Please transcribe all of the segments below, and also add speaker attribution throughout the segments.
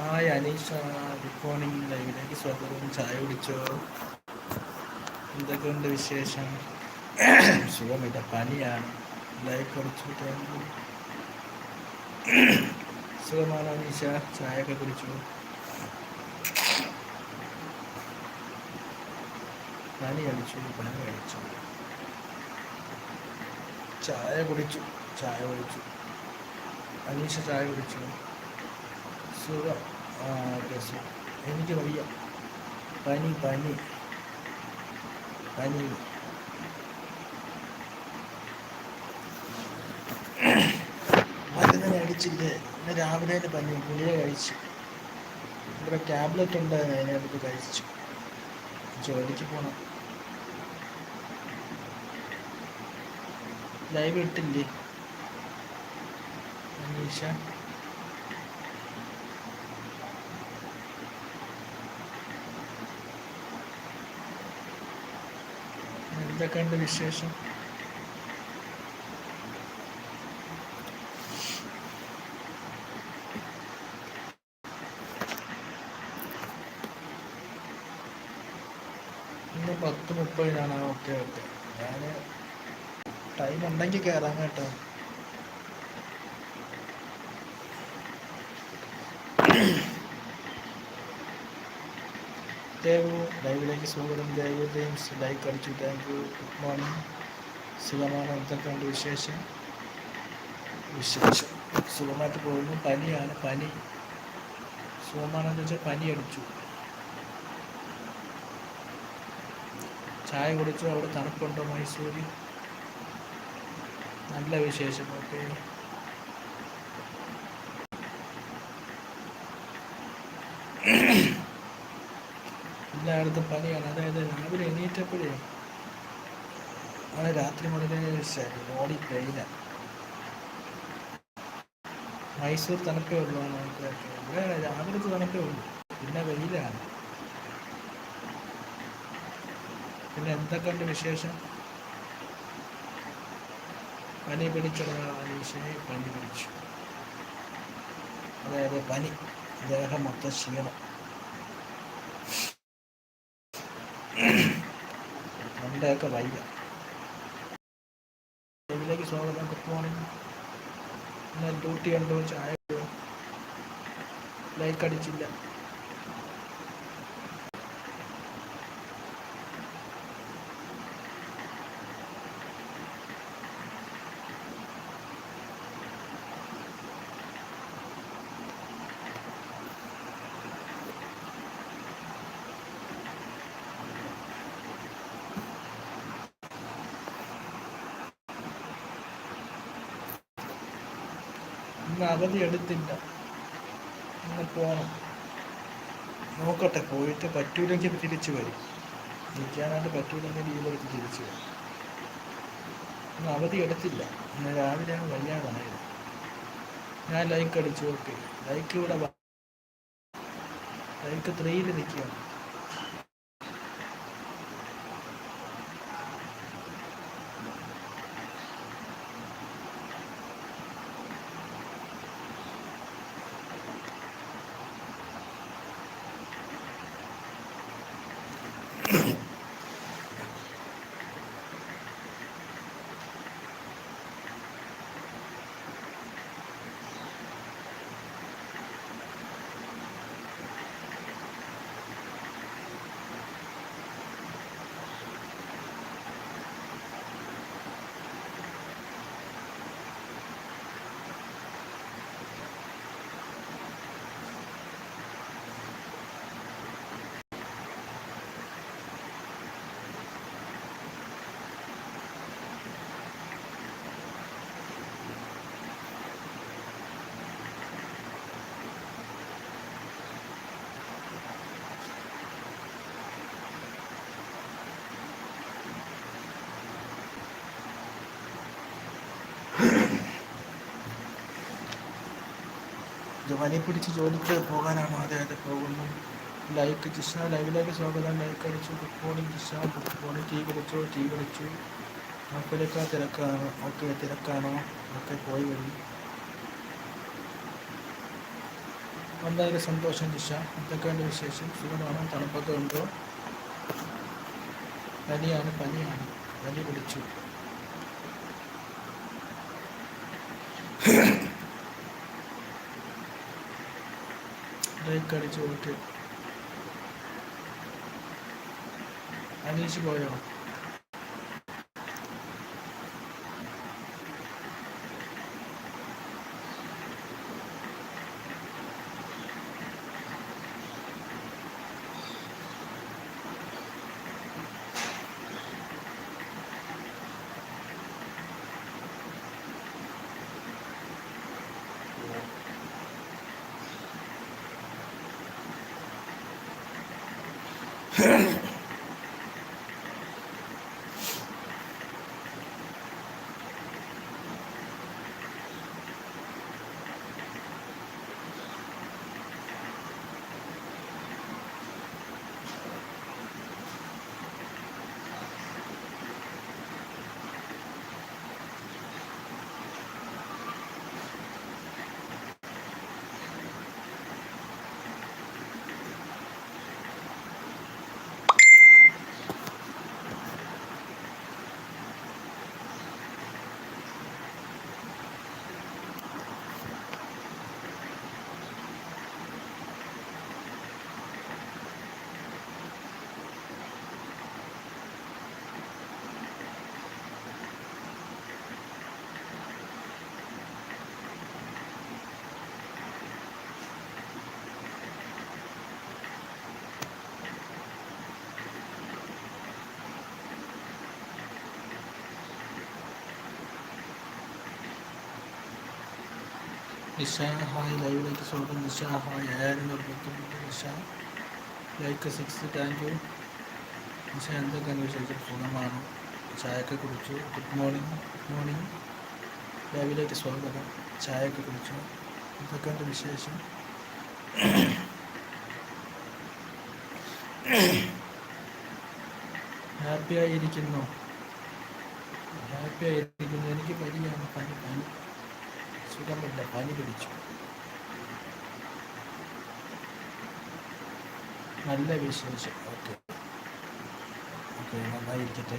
Speaker 1: Hi Aneesha good morning ലൈവിലേക്ക് സ്വാഗതം. ചായ കുടിച്ചോ? എന്തൊക്കെയുണ്ട് വിശേഷം? സുഖമില്ല പനിയാണ്. ലൈവ് കുറച്ച് സുഖമാണ് അനീഷ? ചായയൊക്കെ കുടിച്ചു? പനി അടിച്ചു പനി കഴിച്ചു ചായ കുടിച്ചു ചായ കുടിച്ചു. അനീഷ ചായ കുടിച്ചു? സുഖം. എനിക്ക് വയ്യ. പനി പനി. പനി. മരുന്ന് അടിച്ചിട്ട് ഇന്ന് രാവിലെ പനി ഗുളിക കഴിച്ചു. ഇവിടെ ടാബ്ലറ്റ് ഉണ്ട് അതിനെടുത്ത് കഴിച്ചു. ജോലിക്ക് പോണം. ലൈവ് ഇട്ടില്ലേ? അനീഷ? എന്തൊക്കെയുണ്ട് വിശേഷം? ഇന്ന് പത്ത് മുപ്പതിനാണ്. Okay okay. ഞാൻ ടൈം ഉണ്ടെങ്കിൽ കയറാം കേട്ടോ. ദേവു ലൈവിലേക്ക് സ്വാഗതം. ദേവു ജെയിംസ് ലൈക്ക് അടിച്ചു. താങ്ക് യു ഗുഡ് മോർണിംഗ് സുഖമാണ്? എന്തൊക്കെയുണ്ട് വിശേഷം? വിശേഷം. സുഖമായിട്ട് പോകുന്നു. പനിയാണ്. പനി. സുഖമാണെന്ന് വെച്ചാൽ പനി അടിച്ചു. ചായ കുടിച്ചു? അവിടെ തണുപ്പുണ്ടോ മൈസൂരിൽ നല്ല വിശേഷം. ഓക്കെ എല്ലായിടത്തും പണിയാണ് അതായത് രാവിലെ എണീറ്റപ്പോഴേ ആ രാത്രി മുതലേ ബോഡി പെയിനാണ് മൈസൂർ തണുപ്പേ ഉള്ളൂ ഇവിടെ രാവിലത്തെ തണുപ്പേ ഉള്ളൂ. പിന്നെ വെയിലാണ്. പിന്നെ എന്തൊക്കെയുണ്ട് വിശേഷം? പനി അനീഷയെ പനി പിടിച്ചു. അതായത് പനി ദേഹം മൊത്തം ക്ഷീണം. തൊണ്ടയൊക്കെ വയ്യ. ലൈവിലേക്ക് സ്വാഗതം. Good morning. ഇന്ന് ഡ്യൂട്ടി ഉണ്ടോ ചായ ലൈക്ക് അടിച്ചില്ല. ഇന്ന് അവധി എടുത്തില്ല. ഇന്ന് പോകണം നോക്കട്ടെ പോയിട്ട് പറ്റൂലെങ്കിൽ തിരിച്ചു വരും. നിൽക്കാനായിട്ട് പറ്റൂലെങ്കിൽ ലീവ് എടുത്ത് തിരിച്ചു വരും. ഇന്ന് അവധി എടുത്തില്ല. ഇന്ന് രാവിലെ വയ്യാതായത്. ഞാൻ ലൈക്ക് അടിച്ചു ഓക്കെ. ലൈക്ക് ഇവിടെ ലൈക്ക് ത്രീയിൽ നിൽക്കുകയാണ്. പനി പിടിച്ച് ജോലിക്ക് പോകാനാണ്? അദ്ദേഹത്തെ പോകുന്നു. ലൈക്ക് ജിഷ ലൈവിലേക്ക് സ്വാഗതം. ലൈക്ക് അടിച്ചു good morning Jisha. Good morning tea കുടിച്ചു ടീ കുടിച്ചു അപ്പോഴേക്കാ തിരക്കാണ്. ഓക്കെ തിരക്കാണോ? ഒക്കെ പോയി വരും. എന്തായാലും സന്തോഷം ജിഷ. എന്തൊക്കെയാണ് വിശേഷം? സുഖമാണോ? തണുപ്പൊക്കെ ഉണ്ടോ? പനിയാണ് പനിയാണ്. പനി പിടിച്ചു. ബ്രേക്ക് അടിച്ചു ഓക്കെ അനീഷ് പോയോ? Hmm. നിഷ ഹായ് ലൈവിലേക്ക് സ്വാഗതം. നിഷ ഹായ് ആയിരം ബുദ്ധിമുട്ട് Nisha like six thank you Nisha എന്തൊക്കെയാണ് വിശേഷം? സുഖമാണ്. ചായയൊക്കെ കുടിച്ചു. ഗുഡ് മോർണിംഗ് ഗുഡ് മോർണിംഗ് ലൈവിലേക്ക് സ്വാഗതം. ചായയൊക്കെ കുടിച്ചു. എന്തൊക്കെയുണ്ട് വിശേഷം? ഹാപ്പി ആയിരിക്കുന്നു. ഹാപ്പി ആയിരിക്കുന്നു. എനിക്ക് പനിയാണ് പനി പനി. സുഖമില്ല പനി പിടിച്ചു. നല്ല വിശ്വസിച്ചു ഓക്കെ. ഓക്കെ നന്നായിരിക്കട്ടെ.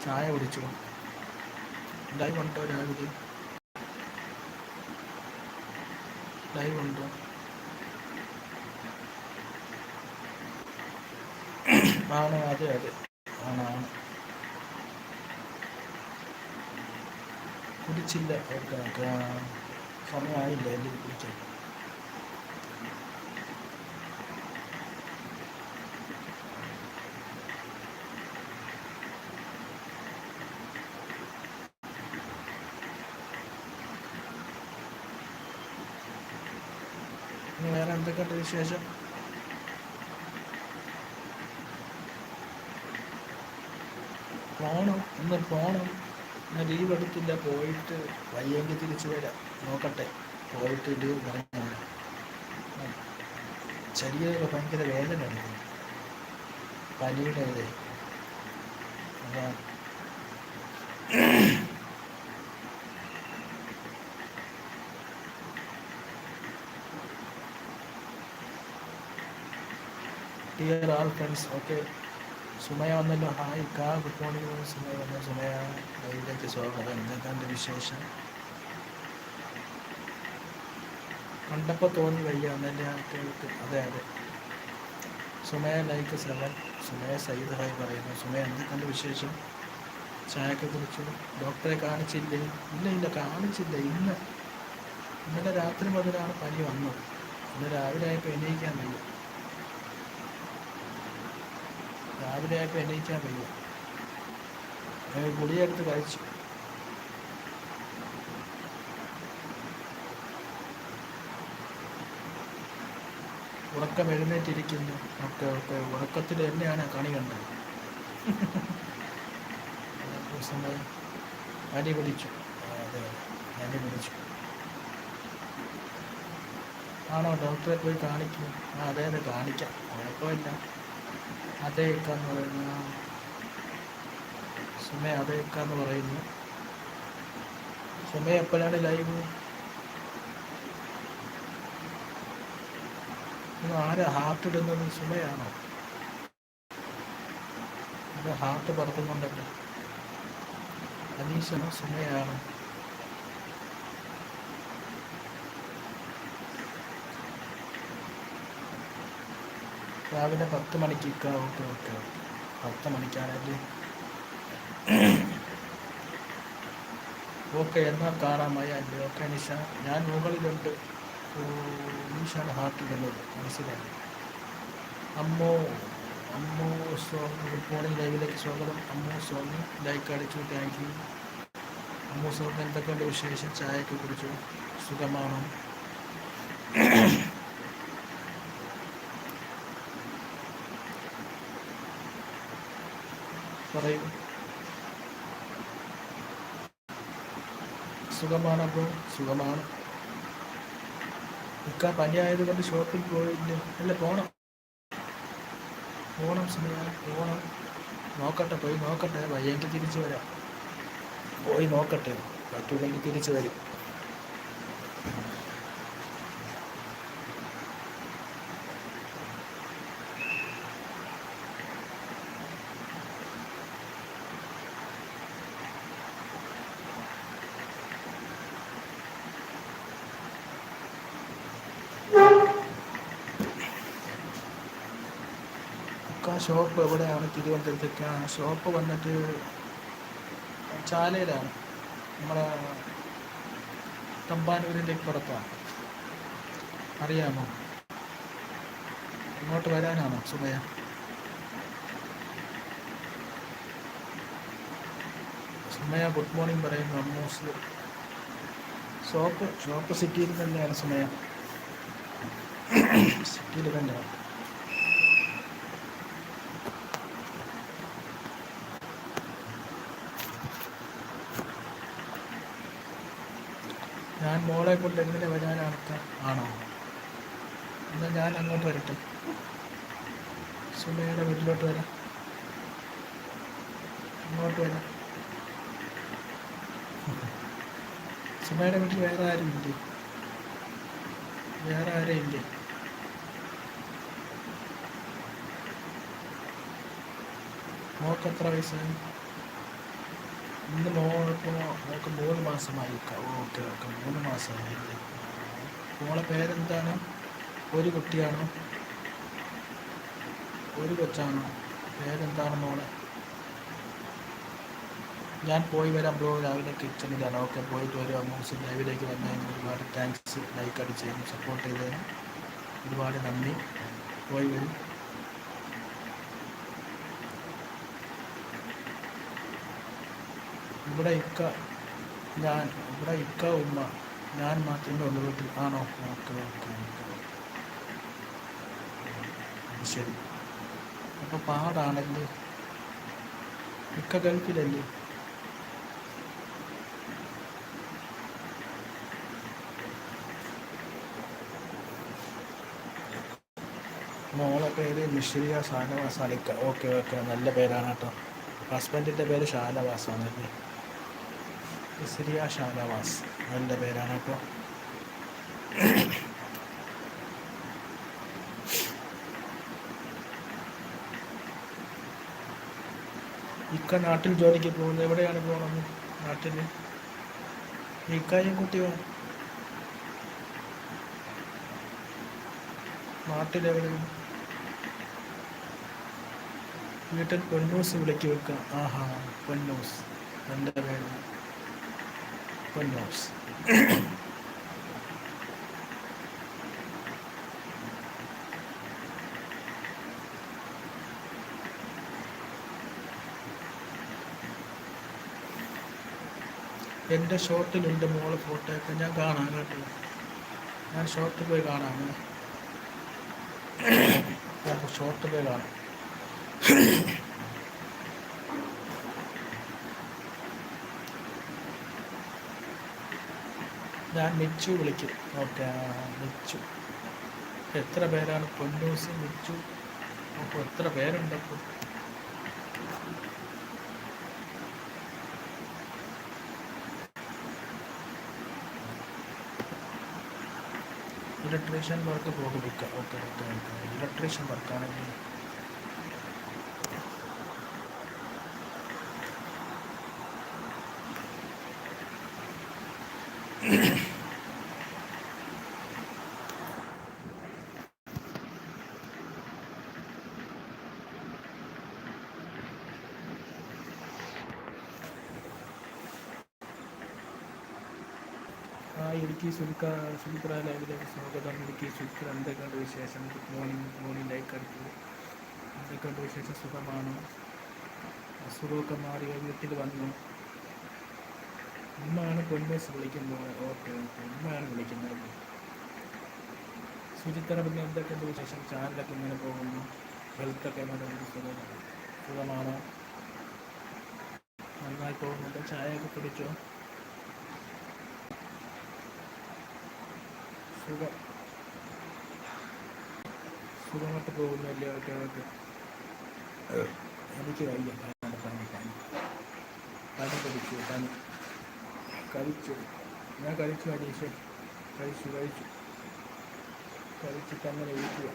Speaker 1: ചായ കുടിച്ചു? ലൈവ് ഉണ്ടോ രാവിലെ? ലൈവ് ഉണ്ടോ? ആണോ? അതെ അതെ ആണ് ആണ് ഓക്കെ സമയമായില്ല എന്റെ പിടിച്ചില്ല വേറെ എന്തൊക്കെയുണ്ട് വിശേഷം? പോണം ഇന്ന് പോണം ഞാൻ ലീവ് എടുത്തില്ല പോയിട്ട് വയ്യെങ്കിൽ തിരിച്ചു വരാം. നോക്കട്ടെ പോയിട്ട് ലീവ് പറഞ്ഞു ശരീരമൊക്കെ ഭയങ്കര വേദന എടുക്കുന്നു. പനിയുടെ ഇതേ dear all friends okay Sumaya വന്നല്ലോ. ഹായ് കാ ഗുഡ് മോർണിംഗ്. സുമയ വന്നു? സുമയ ലൈവിലേക്ക് സ്വാഗതം. ഇന്നത്തെ വിശേഷം? കണ്ടപ്പോൾ തോന്നി വയ്യ കേൾക്ക്. അതെ അതെ. Sumaya like seven. Sumaya Sayyid hi പറയുന്നു. സുമയ എന്തൊക്കെ വിശേഷം? ചായക്കെ കുറിച്ചു ഡോക്ടറെ കാണിച്ചില്ലേ? ഇല്ല ഇല്ല കാണിച്ചില്ല. ഇന്ന്. ഇന്നലെ രാത്രി മുതലാണ് പനി വന്നത്. ഇന്ന് രാവിലെ ആയപ്പോൾ എണീക്കാൻ വയ്യ. രാവിലെ ആയപ്പോൾ എണീക്കാൻ വയ്യ. ഗുളിയെടുത്ത് കഴിച്ചു. ഉറക്കം എഴുന്നേറ്റിരിക്കുന്നു. ഒക്കെ ഒക്കെ ഉറക്കത്തിൽ തന്നെയാണ് കണി കണ്ടത്. അടി പിടിച്ചു അതെ അടി പിടിച്ചു ആണോ ഡോക്ടറെ പോയി കാണിക്കും ആ അതെ അതെ കാണിക്കാം. കുഴപ്പമില്ല. അതേക്ക എന്ന് പറയുന്നു സുമ അതേക്ക എന്ന് പറയുന്നു. സുമയ എപ്പോഴാണ് ലൈവ് ആരാ ഹാർട്ട് ഇടുന്നത്? സുമയാണോ? ഹാർട്ട് പറക്കുന്നുണ്ടല്ലോ അനീശനോ സുമയാണോ? രാവിലെ പത്ത് മണിക്ക് ഓക്കെ ഓക്കെ പത്ത് മണിക്കാണല്ലേ ഓക്കെ എന്നാൽ കാണാമായി അല്ലേ ഓക്കെ നിഷ. ഞാൻ മുകളിലുണ്ട്. നിഷാണ് ഹാർട്ടിലുള്ളത് മനസ്സിലായി. അമ്മോ അമ്മോ സോങ് ഗുഡ് മോർണിംഗ് ലൈവിലേക്ക് സ്വാഗതം. അമ്മോ സോങ് ലൈക്ക് അടിച്ചു. താങ്ക് യു അമ്മോ സോങ് എന്തൊക്കെയുണ്ട് വിശേഷം? ചായയൊക്കെ കുടിച്ചു? സുഖമാണോ? പറയൂ. സുഖമാണ് അപ്പോൾ സുഖമാണ്. ഇക്ക പനിയായത് കൊണ്ട് ഷോപ്പിൽ പോയില്ല? അല്ല പോണം. പോണം സിനിമ പോണം. നോക്കട്ടെ പോയി നോക്കട്ടെ. വയ്യെങ്കിൽ തിരിച്ചു വരാം. പോയി നോക്കട്ടെ. പറ്റൂലെങ്കിൽ തിരിച്ചു വരും. ഷോപ്പ് എവിടെയാണ്? തിരുവനന്തപുരത്തേക്കാണ് ഷോപ്പ് വന്നിട്ട് ചാലയിലാണ്. നമ്മുടെ തമ്പാനൂരിന്റെ പുറത്താണ് അറിയാമോ? ഇങ്ങോട്ട് വരാനാണോ സുമയ? സുമയ ഗുഡ് മോർണിംഗ് പറയുന്നു അമ്മൂസ്. ഷോപ്പ് ഷോപ്പ് സിറ്റിയിൽ തന്നെയാണ് സുമയ. സിറ്റിയിൽ തന്നെയാണ്. മോളെ കൊണ്ട് എങ്ങനെ വരാനാണത്ത ആണോ? എന്നാൽ ഞാൻ അങ്ങോട്ട് വരട്ടെ. സുമയുടെ വീട്ടിലോട്ട് വരാം. അങ്ങോട്ട് വരാം. സുമയുടെ വീട്ടിൽ വേറെ ആരും ഇല്ലേ വേറെ ആരും ഇല്ലേ? മോക്ക് എത്ര വയസ്സായി? ഇന്ന് മോളിപ്പോൾ മോൾക്ക് മൂന്ന് മാസമായി ഓക്കെ ഓക്കെ മൂന്ന് മാസമായി. മോളെ പേരെന്താണ്? ഒരു കുട്ടിയാണോ. ഒരു കൊച്ചാണോ. പേരെന്താണ് മോളെ? ഞാൻ പോയി വരാം ബ്രോ. രാവിലെ കിച്ചണിലാണ്. ഓക്കെ പോയിട്ട് വരാം. മൂസ് ലൈവിലേക്ക് വന്നതിന് ഒരുപാട് താങ്ക്സ് ലൈക്ക് അടിച്ചതിനും സപ്പോർട്ട് ചെയ്തതിനും ഒരുപാട് നന്ദി. പോയി വരും. ഇവിടെ ഇക്ക ഞാൻ ഇവിടെ ഇക്ക ഉമ്മ ഞാൻ മാത്രമേ ഉള്ളൂ വീട്ടിൽ ആണോ? ഓക്കെ ഓക്കെ ശരി. അപ്പോൾ പാടാണല്ലേ? ഇക്ക ഗൾഫിലല്ലേ? മോളെ പേര് മിശ്രിയ ഷാനവാസ് ഇക്ക. Okay okay. നല്ല പേരാണ് കേട്ടോ. ഹസ്ബൻഡിന്റെ പേര് ഷാനവാസാണ്. ആണല്ലേ മിശ്രിയ ഷാനവാസ് അതിന്റെ പേരാണ് കേട്ടോ ഇക്ക നാട്ടിൽ ജോലിക്ക് പോകുന്നത് എവിടെയാണ് പോകുന്നത് നാട്ടിൽ ഇക്കായും കുട്ടിയോ? നാട്ടിലെവിടെയാണ്? വീട്ടിൽ പൊന്നൂസ് വിളിക്ക് വെക്കാം. ആഹാ പൊന്നൂസ്. എന്റെ പേര് പൊന്നൂസ് എന്റെ ഷോർട്ടിലുണ്ട് മോളെ ഫോട്ടോ ഒക്കെ. ഞാൻ കാണാം കേട്ടോ. ഞാൻ ഷോർട്ടിൽ പോയി കാണാം. ഷോർട്ട് പോയി കാണാം. ഞാൻ മിച്ചു വിളിക്കും. ഓക്കെ മിച്ചു. എത്ര പേരാണ്? പൊന്നൂസ് മിച്ചു. അപ്പോൾ എത്ര പേരുണ്ടപ്പോൾ ഇലക്ട്രീഷ്യൻ വർക്ക് പോകുക ഓക്കെ ഓക്കെ ഓക്കെ. ഇലക്ട്രീഷ്യൻ വർക്കാണെങ്കിൽ ആ സുൽക്ക സുൽക്ര ലൈവിലേക്ക് സ്വാഗതം ഇടുക്കി സുൽക്ര എന്തൊക്കെയുണ്ട് വിശേഷം? Good morning good morning like അടിക്കൂ. എന്തൊക്കെയുണ്ട് വിശേഷം? സുഖമാണോ? അസുഖമൊക്കെ മാറി വീട്ടിൽ വന്നു. ഉമ്മയാണ് പൊന്നേസ് വിളിക്കുന്നത് ഓക്കെ ഓക്കെ. ഉമ്മയാണ് വിളിക്കുന്നത്. സുചിത്ര പിന്നെ എന്തൊക്കെയുണ്ട് വിശേഷം? ചാനലൊക്കെ ഇങ്ങനെ പോകുന്നു. ഹെൽത്തൊക്കെ എങ്ങനെ സുഖം സുഖമാണോ? നന്നായി പോകുന്നുണ്ട്? ചായയൊക്കെ കുടിച്ചോ? സുഖം. സുഖമായിട്ട് പോകുന്നല്ലേ ഓക്കെ ഓക്കെ എനിക്ക് വയ്യ പനി പണി പണി പഠിച്ചു പണി കഴിച്ചു. ഞാൻ കഴിച്ചു അനീഷൻ കഴിച്ചു കഴിച്ചു. കഴിച്ചിട്ട് അങ്ങനെ ഇരിക്കുക.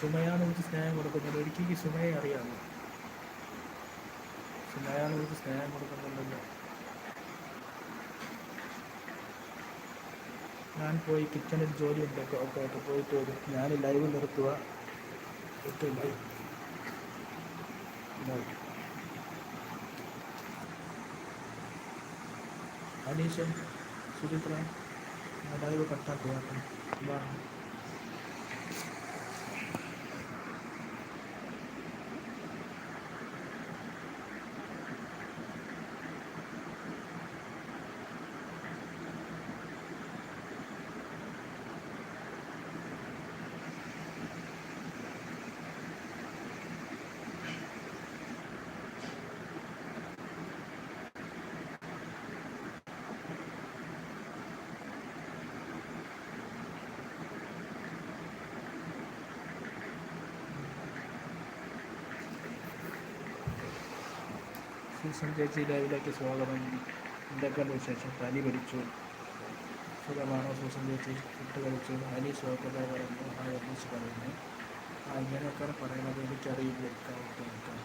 Speaker 1: സുമയാണ് എനിക്ക് സ്നേഹം കൊടുക്കുന്നത്. ഒരിക്കലും സുമയെ അറിയാമോ? സുമയാണ് എനിക്ക് സ്നേഹം കൊടുക്കുന്നുണ്ടല്ലോ ഞാൻ പോയി കിച്ചണിൽ ജോലി ഉണ്ട്. ഓക്കെ ഓക്കെ പോയിട്ട് വരും. ഞാൻ ലൈവ് നിർത്തുക ബൈ അനീഷൻ സുചിത്ര ലൈവ് കട്ടാക്കുക ബൈ സൂസൻ ചേച്ചി ലൈവിലേക്ക് സ്വാഗതം. എന്തൊക്കെയുണ്ട് വിശേഷം? പനി പിടിച്ചു. സുഖമാണോ? സൂസൻ ചേച്ചി ഫുഡ് കഴിച്ചു. അനി സ്വാഗത പറഞ്ഞു ആ ഒന്നിച്ച് പറയുന്നു. ആ ഇങ്ങനെയൊക്കെയാണ് പറയണത് എനിക്കറിയില്ല.